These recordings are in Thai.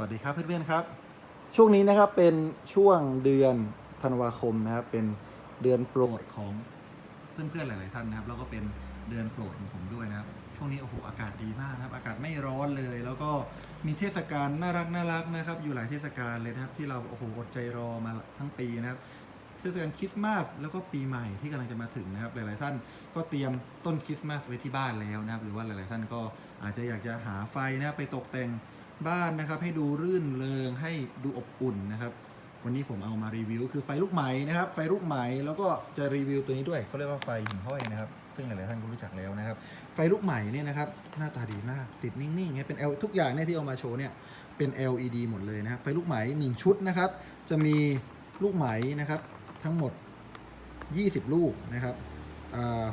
วัสดีครับเพื่อนๆครับ ช่วงนี้นะครับเป็นช่วงเดือนธันวาคมนะครับ เป็นเดือนโปรดของเพื่อนๆหลาย ๆ ท่านนะครับ แล้วก็เป็นเดือนโปรดของผมด้วยนะครับ ช่วงนี้โอ้โหอากาศดีมากนะครับ อากาศไม่ร้อนเลย แล้วก็มีเทศกาลน่ารักน่ารักนะครับ อยู่หลายเทศกาลเลยนะครับ ที่เราโอ้โหอดใจรอมาทั้งปีนะครับเทศกาลคริสต์มาสแล้วก็ปีใหม่ที่กำลังจะมาถึงนะครับ หลาย ๆ ท่านก็เตรียมต้นคริสต์มาสไว้ที่บ้านแล้วนะครับ หรือว่าหลาย ๆ ท่านก็อาจจะอยากจะหาไฟนะไปตกแต่ง บ้านนะครับ ให้ดูรื่นเริงให้ดูอบอุ่นนะครับ วันนี้ผมเอามารีวิว คือไฟลูกไหมนะครับ ไฟลูกไหมแล้วก็จะรีวิวตัวนี้ด้วยเขาเรียกว่าไฟหิ่งห้อยนะครับ ซึ่งหลายๆท่านก็รู้จักแล้วนะครับ ไฟลูกไหมเนี่ยนะครับหน้าตาดีมากติดนิ่งๆเนี่ยเป็น L ทุกอย่างเนี่ยที่เอามาโชว์เนี่ยเป็น LED หมดเลยนะครับไฟลูกไหมหนึ่งชุดนะครับ จะมีลูกไหมนะครับทั้งหมด 20 ลูกนะครับ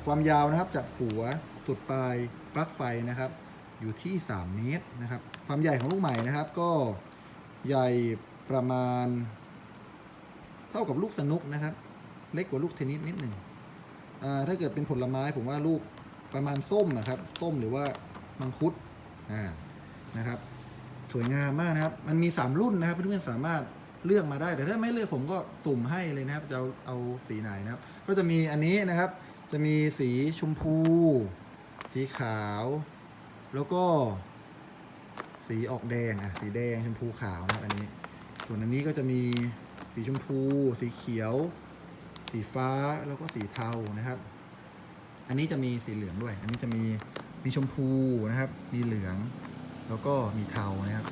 ความยาวนะครับจากหัวสุดปลายปลั๊กไฟนะครับ อยู่ที่ 3 เมตรนะครับ ความใหญ่ของลูกไหม่นะครับ ก็ใหญ่ประมาณ เท่ากับลูกสนุกนะครับ เล็กกว่าลูกเทนนิสนิดหนึ่งถ้าเกิดเป็นผลไม้ผมว่าลูกประมาณส้มนะครับ ส้มหรือว่ามังคุดนะครับ สวยงามมากนะครับ มันมี 3 รุ่นนะครับเพื่อนๆสามารถเลือกมาได้ แต่ถ้าไม่เลือกผมก็สุ่มให้เลยนะครับ จะเอาเอาสีไหนนะครับ ก็จะมีอันนี้นะครับ จะมีสีชมพู สีขาว แล้วก็ สีออกแดงอะ สีแดงชมพูขาวนะครับอันนี้ ส่วนอันนี้ก็จะมีสีชมพู สีเขียว สีฟ้าแล้วก็สีเทานะครับ อันนี้จะมีสีเหลืองด้วย อันนี้จะมีมีชมพูนะครับ มีเหลือง แล้วก็มีเทานะครับ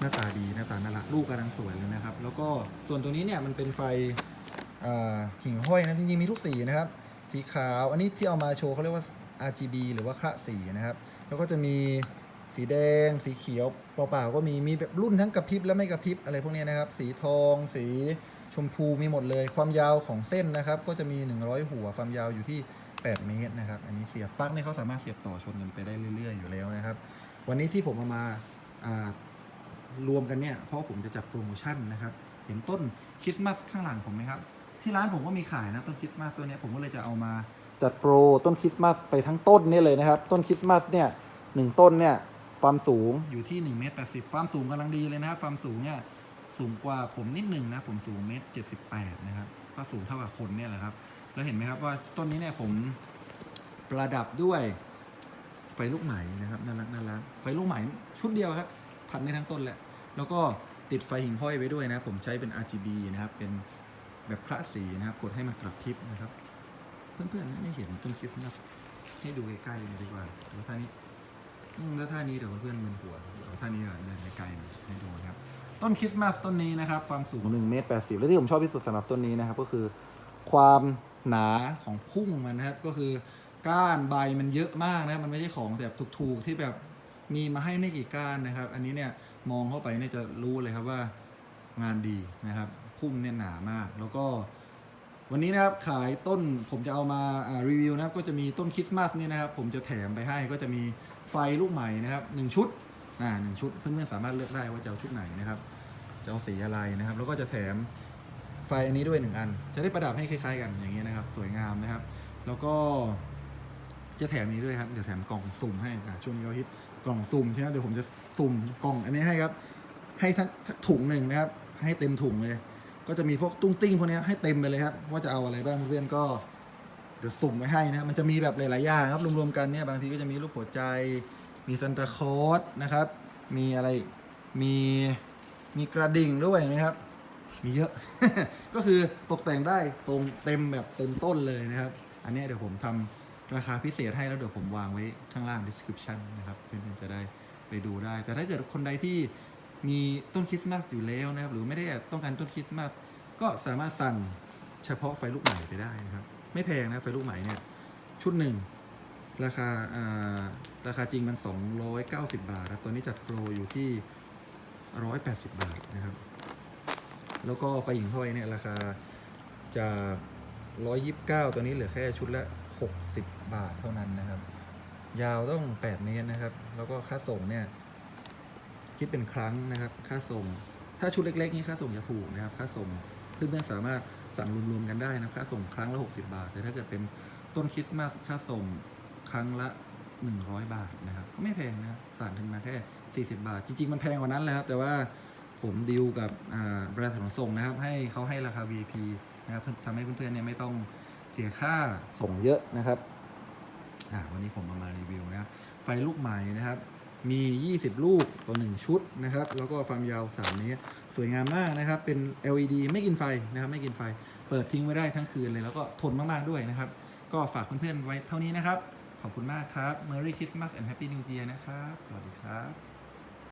หน้าตาดีหน้าตาน่ารักลูกกำลังสวยเลยนะครับ แล้วก็ส่วนตัวนี้เนี่ยมันเป็นไฟหิ่งห้อยนะจริงๆมีทุกสีนะครับ สีขาว อันนี้ที่เอามาโชว์เขาเรียกว่า RGB หรือว่าคละสีนะครับ แล้วก็จะมีสีแดง สีเขียวเปล่าๆก็มีมีแบบรุ่นทั้งกระพริบและไม่กระพริบอะไรพวกนี้นะครับ สีทอง สีชมพูมีหมดเลย ความยาวของเส้นนะครับ ก็จะมี 100 หัวความยาวอยู่ที่ 8 เมตรนะครับ อันนี้เสียบปลั๊กเนี่ยเขาสามารถเสียบต่อชนกันไปได้เรื่อย ๆ อยู่แล้วนะครับ วันนี้ที่ผมเอามาารวมกันเนี่ยเพราะผมจะจัดโปรโมชั่นนะครับ เห็นต้นคริสต์มาสข้างหลังผมไหมครับ ที่ร้านผมก็มีขายนะต้นคริสต์มาสตัวนี้ผมก็เลยจะเอามา จัดโปรต้นคริสต์มาสไปทั้งต้นนี่เลยนะครับ ต้นคริสต์มาสเนี่ยหนึ่งต้นเนี่ยความสูงอยู่ที่1เมตร80 ความสูงกำลังดีเลยนะครับ ความสูงเนี่ยสูงกว่าผมนิดหนึ่งนะ ผมสูงเมตร78นะครับ ก็สูงเท่ากับคนเนี่ยแหละครับ แล้วเห็นไหมครับว่าต้นนี้เนี่ยผมประดับด้วยไฟลูกไหมนะครับน่ารักน่ารักไฟลูกไหมชุดเดียวครับพันในทั้งต้นแหละ แล้วก็ติดไฟหิ่งห้อยไว้ด้วยนะ ผมใช้เป็น RGB นะครับ เป็นแบบคละสีนะครับ กดให้มันกระพริบนะครับ เพื่อนๆไม่เห็นต้นคริสต์มาสให้ดูใกล้ๆเลยดีกว่าแล้วท่านี้แล้วท่านี้เดี๋ยวเพื่อนๆมึนหัวเดี๋ยวท่านี้เดินใกลๆให้ดูนะครับต้นคริสต์มาสต้นนี้นะครับ ความสูง1เมตร80และที่ผมชอบที่สุดสำหรับต้นนี้นะครับ ก็คือความหนาของพุ่งมันนะครับ ก็คือก้านใบมันเยอะมากนะครับมันไม่ใช่ของแบบถูกๆที่แบบมีมาให้ไม่กี่ก้านนะครับ อันนี้เนี่ยมองเข้าไปเนี่ยจะรู้เลยครับว่างานดีนะครับ พุ่มเนี่ยหนามาก แล้วก็ วันนี้นะครับขายต้นผมจะเอามาอ่ารีวิวนะครับก็จะมีต้นคริสต์มาสเนี่ยนะครับ ผมจะแถมไปให้ก็จะมีไฟลูกใหม่นะครับหนึ่งชุดอ่าหนึ่งชุดเพื่อนๆสามารถเลือกได้ว่าจะเอาชุดไหนนะครับจะเอาสีอะไรนะครับ แล้วก็จะแถมไฟอันนี้ด้วยหนึ่งอัน จะได้ประดับให้คล้ายๆกันอย่างเงี้ยนะครับ สวยงามนะครับ แล้วก็จะแถมนี้ด้วยครับเดี๋ยวแถมกล่องสุ่มให้อะช่วงนี้เขาฮิตกล่องสุ่มใช่ไหมเดี๋ยวผมจะสุ่มกล่องอันนี้ให้ครับ ให้สักถุงหนึ่งนะครับ ให้เต็มถุงเลย ก็จะมีพวกตุ้งติ้งพวกนี้ให้เต็มไปเลยครับว่าจะเอาอะไรบ้างเพื่อนก็เดี๋ยวสุ่มไว้ให้นะครับมันจะมีแบบหลายๆอย่างครับรวมๆกันเนี่ยบางทีก็จะมีรูปหัวใจ มีซันตาคอสนะครับ มีอะไรมีมีกระดิ่งด้วยนะครับ มีเยอะ ก็คือตกแต่งได้ตรงเต็มแบบเต็มต้นเลยนะครับ อันนี้เดี๋ยวผมทำราคาพิเศษให้แล้วเดี๋ยวผมวางไว้ข้างล่าง description นะครับเพื่อนๆจะได้ไปดูได้ แต่ถ้าเกิดคนใดที่ มีต้นคริสต์มาสอยู่แล้วนะครับ หรือไม่ได้ต้องการต้นคริสต์มาสก็สามารถสั่งเฉพาะไฟลูกใหม่ไปได้นะครับ ไม่แพงนะไฟลูกใหม่เนี่ยชุดหนึ่งราคาราคาจริงมัน 290 บาทครับตัวนี้จัดโปรอยู่ที่ 180 บาทนะครับ แล้วก็ไฟหญิงห้อยเนี่ยราคาจาก129ตัวนี้เหลือแค่ชุดละ 60 บาทเท่านั้นนะครับ ยาวต้อง 8 เมตรนะครับ แล้วก็ค่าส่งเนี่ย คิดเป็นครั้งนะครับ ค่าส่ง ถ้าชุดเล็กๆนี่ค่าส่งจะถูกนะครับ ค่าส่งเพื่อนๆสามารถสั่งรวมๆกันได้นะค่าส่งครั้งละ 60 บาท แต่ถ้าเกิดเป็นต้นคริสต์มาสค่าส่งครั้งละ 100 บาทนะครับก็ไม่แพงนะต่างกันมาแค่ 40 บาท จริงๆ มันแพงกว่านั้นแหละครับ แต่ว่าผมดีลกับบริษัทขนส่งนะครับ ให้เขาให้ราคา VIP นะครับทำให้เพื่อนๆเนี่ยไม่ต้องเสียค่าส่งเยอะนะครับวันนี้ผมเอามารีวิวนะครับไฟลูกใหม่นะครับ มี 20 ลูกต่อ 1 ชุดนะครับ แล้วก็ความยาว 3 เมตร สวยงามมากนะครับ เป็น LED ไม่กินไฟนะครับ ไม่กินไฟ เปิดทิ้งไว้ได้ทั้งคืนเลย แล้วก็ทนมาก ๆ ด้วยนะครับ ก็ฝากเพื่อน ๆ ไว้เท่านี้นะครับ ขอบคุณมากครับ Merry Christmas and Happy New Year นะครับ สวัสดีครับ